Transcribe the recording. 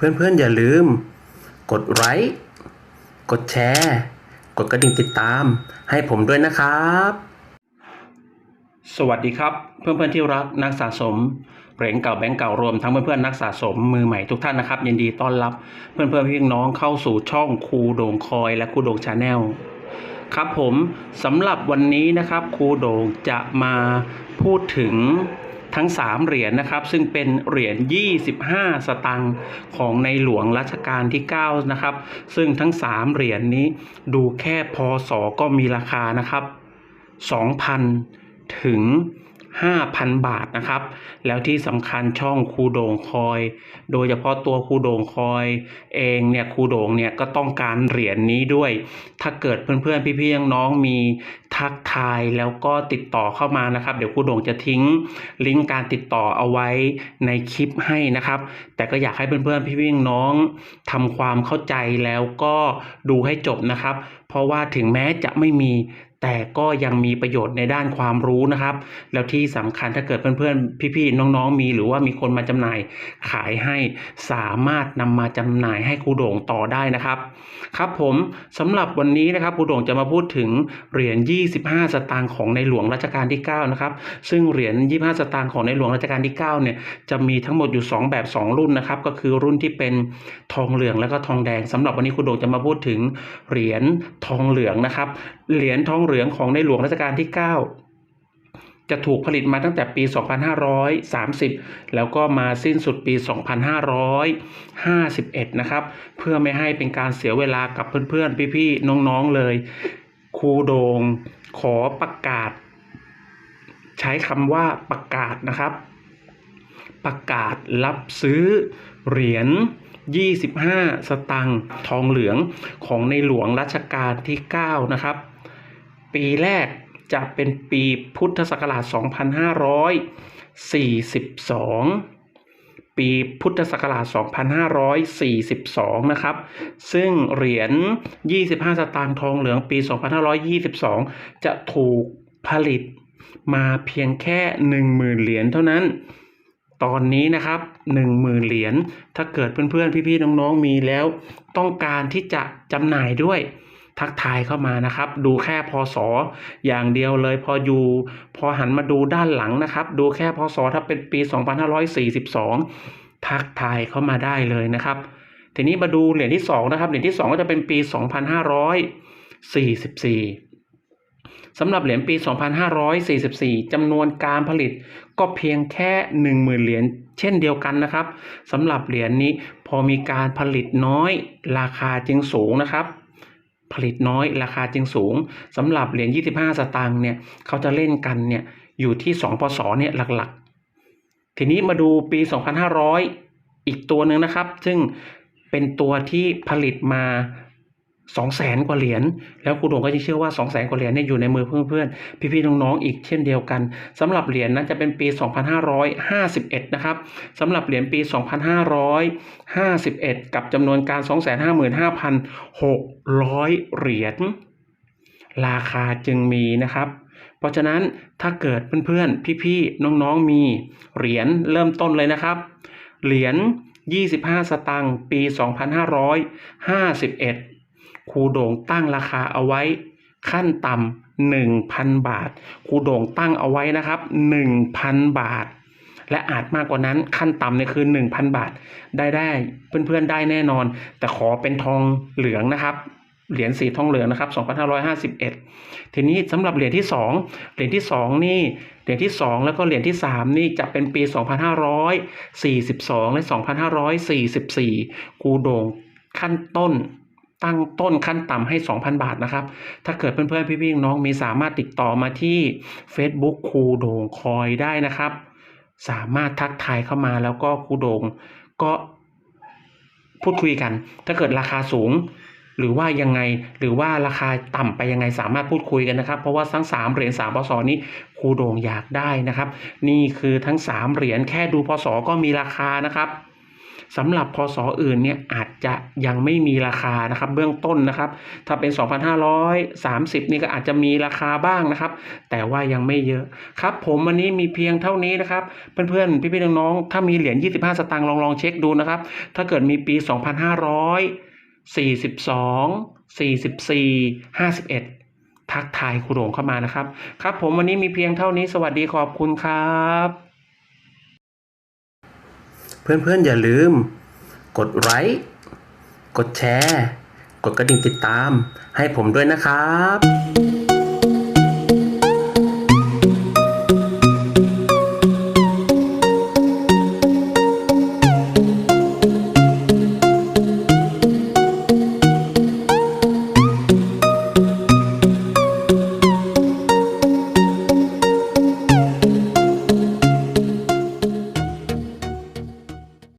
เพื่อนๆ อย่าลืม กดไลค์กดแชร์ กดกระดิ่งติดตาม ให้ผมด้วยนะครับ สวัสดีครับ เพื่อนๆที่รักนักสะสมเหรียญเก่าแบงก์เก่ารวมทั้งเพื่อนๆนักสะสมมือใหม่ทุกท่านนะครับ ยินดีต้อนรับ เพื่อนๆพี่น้องเข้าสู่ช่องครูโด่งคอยและครูโด่งชาแนลครับผมสำหรับวันนี้นะครับครูโด่งจะมาพูดถึง ทั้ง 3 เหรียญนะครับ ซึ่งเป็นเหรียญ 25 สตังค์ของในหลวงรัชกาลที่ 9 นะครับ ซึ่งทั้ง 3 เหรียญนี้ดูแค่พอสอก็มีราคานะครับ 2,000 ถึง 5,000 บาทนะครับ แล้วที่สำคัญช่องครูโด่งคอย โดยเฉพาะตัวครูโด่งคอยเองเนี่ยครูโด่งเนี่ยก็ต้องการเหรียญนี้ด้วย ถ้าเกิดเพื่อนๆพี่ๆน้องๆมีทักทายแล้วก็ติดต่อเข้ามานะครับ เดี๋ยวครูโด่งจะทิ้งลิงก์การติดต่อเอาไว้ในคลิปให้นะครับ แต่ก็อยากให้เพื่อนๆพี่ๆน้องๆทำความเข้าใจแล้วก็ดูให้จบนะครับ เพราะว่าถึงแม้จะไม่มี แต่ก็ยังมีประโยชน์ในด้านความรู้นะครับ แล้วที่สำคัญถ้าเกิดเพื่อนๆ พี่ๆ น้องๆ มีหรือว่ามีคนมาจำหน่ายขายให้สามารถนำมาจำหน่ายให้ครูโด่งต่อได้นะครับ ครับผมสำหรับวันนี้นะครับครูโด่งจะมาพูดถึงเหรียญ 25 สตางค์ของในหลวงรัชกาลที่ 9 นะครับ ซึ่งเหรียญ 25 สตางค์ของในหลวงรัชกาลที่ 9 เนี่ยจะมีทั้งหมดอยู่ 2 แบบ 2 รุ่นนะครับ ก็คือรุ่นที่เป็นทองเหลืองแล้วก็ทองแดงสำหรับวันนี้ครูโด่งจะมาพูดถึงเหรียญทองเหลืองนะครับ เหรียญทองเหลืองของในหลวงรัชกาลที่ 9 จะถูกผลิตมาตั้งแต่ปี 2530 แล้วก็มาสิ้นสุดปี 2551 นะครับ เพื่อไม่ให้เป็นการเสียเวลากับเพื่อนๆ พี่ๆ น้องๆ เลย ครูโดงขอประกาศ ใช้คำว่าประกาศนะครับ ประกาศรับซื้อเหรียญ25 สตังค์ทองเหลืองของในหลวงรัชกาลที่ 9 นะครับ ปีแรกจะเป็นปีพุทธศักราช 2542 ปีพุทธศักราช 2542 นะครับ ซึ่งเหรียญ 25 สตางค์ทองเหลืองปี 2522 จะถูกผลิตมาเพียงแค่ 10,000 เหรียญเท่านั้น ตอนนี้นะครับ 10,000 เหรียญ ถ้าเกิดเพื่อนๆ พี่ๆ น้องๆ มีแล้ว ต้องการที่จะจำหน่ายด้วย ทักทายเข้ามานะครับ ดูแค่พศอย่างเดียวเลยพออยู่ พอหันมาดูด้านหลังนะครับ ดูแค่พศถ้าเป็นปี 2542 ทักทายเข้ามาได้เลยนะครับ ทีนี้มาดูเหรียญที่2นะครับเหรียญที่ 2 ก็จะเป็นปี 2544สำหรับเหรียญปี 2544 จำนวนการผลิตก็เพียงแค่ 10,000 เหรียญเช่นเดียวกันนะครับ สำหรับเหรียญนี้พอมีการผลิตน้อยราคาจึงสูงนะครับ ผลิตน้อยราคาจึงสูงสำหรับเหรียญ25 สตางค์เนี่ยเขาจะเล่นกันเนี่ยอยู่ที่ 2 พศเนี่ยหลักๆ ทีนี้มาดูปี 2500 อีกตัวหนึ่งนะครับ ซึ่งเป็นตัวที่ผลิตมา 2 0 0แสนกว่าเหรียญแล้วครูโด่งก็จะเชื่อว่า2 0 0แสนกว่าเหรียญเนี่ยอยู่ในมือเพื่อนๆพี่ๆน้องๆอีกเช่นเดียวกันสำหรับเหรียญนั้นจะเป็นปี 2551 นะครับสำหรับเหรียญปี 2551 กับจำนวนการ 255,600 เหรียญราคาจึงมีนะครับเพราะฉะนั้นถ้าเกิดเพื่อนๆพี่ๆน้องๆมีเหรียญเริ่มต้นเลยนะครับ เหรียญ25 สตางค์ปี 2551 ครูโด่งตั้งราคาเอาไว้ ขั้นต่ำ1,000 บาท ครูโด่งตั้งเอาไว้นะครับ 1,000 บาท และอาจมากกว่านั้นขั้นต่ำเนี่ยคือ 1,000 บาท ได้ได้เพื่อนๆได้แน่นอน แต่ขอเป็นทองเหลืองนะครับเหรียญสีทองเหลืองนะครับ2551 ทีนี้สำหรับเหรียญที่ 2 เหรียญที่ 2 นี่ เหรียญที่ 2 แล้วก็เหรียญที่ 3 นี่จะเป็นปี 2542 และ 2544 กูโด่งขั้นต้น ตั้งต้นขั้นต่ำให้ 2,000 บาทนะครับ ถ้าเกิดเพื่อนๆ พี่ๆ น้องมีสามารถติดต่อมาที่ Facebook ครูโด่งคอยได้นะครับ สามารถทักทายเข้ามาแล้วก็ครูโด่งก็พูดคุยกัน ถ้าเกิดราคาสูง หรือว่ายังไงหรือว่าราคาต่ำไปยังไงสามารถพูดคุยกันนะครับ เพราะว่าทั้งสามเหรียญสามพศนี้ครูโด่งอยากได้นะครับ นี่คือทั้งสามเหรียญแค่ดูพศก็มีราคานะครับ สำหรับพศอื่นเนี่ยอาจจะยังไม่มีราคานะครับเบื้องต้นนะครับ ถ้าเป็น 2,530 นี่ก็อาจจะมีราคาบ้างนะครับ แต่ว่ายังไม่เยอะครับ ผมวันนี้มีเพียงเท่านี้นะครับ เพื่อนๆ พี่ๆ น้องๆ ถ้ามีเหรียญ 25 สตางค์ลองลองเช็คดูนะครับ ถ้าเกิดมีปี 2,542 44 51ทักทายครูโด่งเข้ามานะครับ ครับผมวันนี้มีเพียงเท่านี้สวัสดีขอบคุณครับ เพื่อนๆอย่าลืม กดไลค์กดแชร์ กดกระดิ่งติดตาม ให้ผมด้วยนะครับ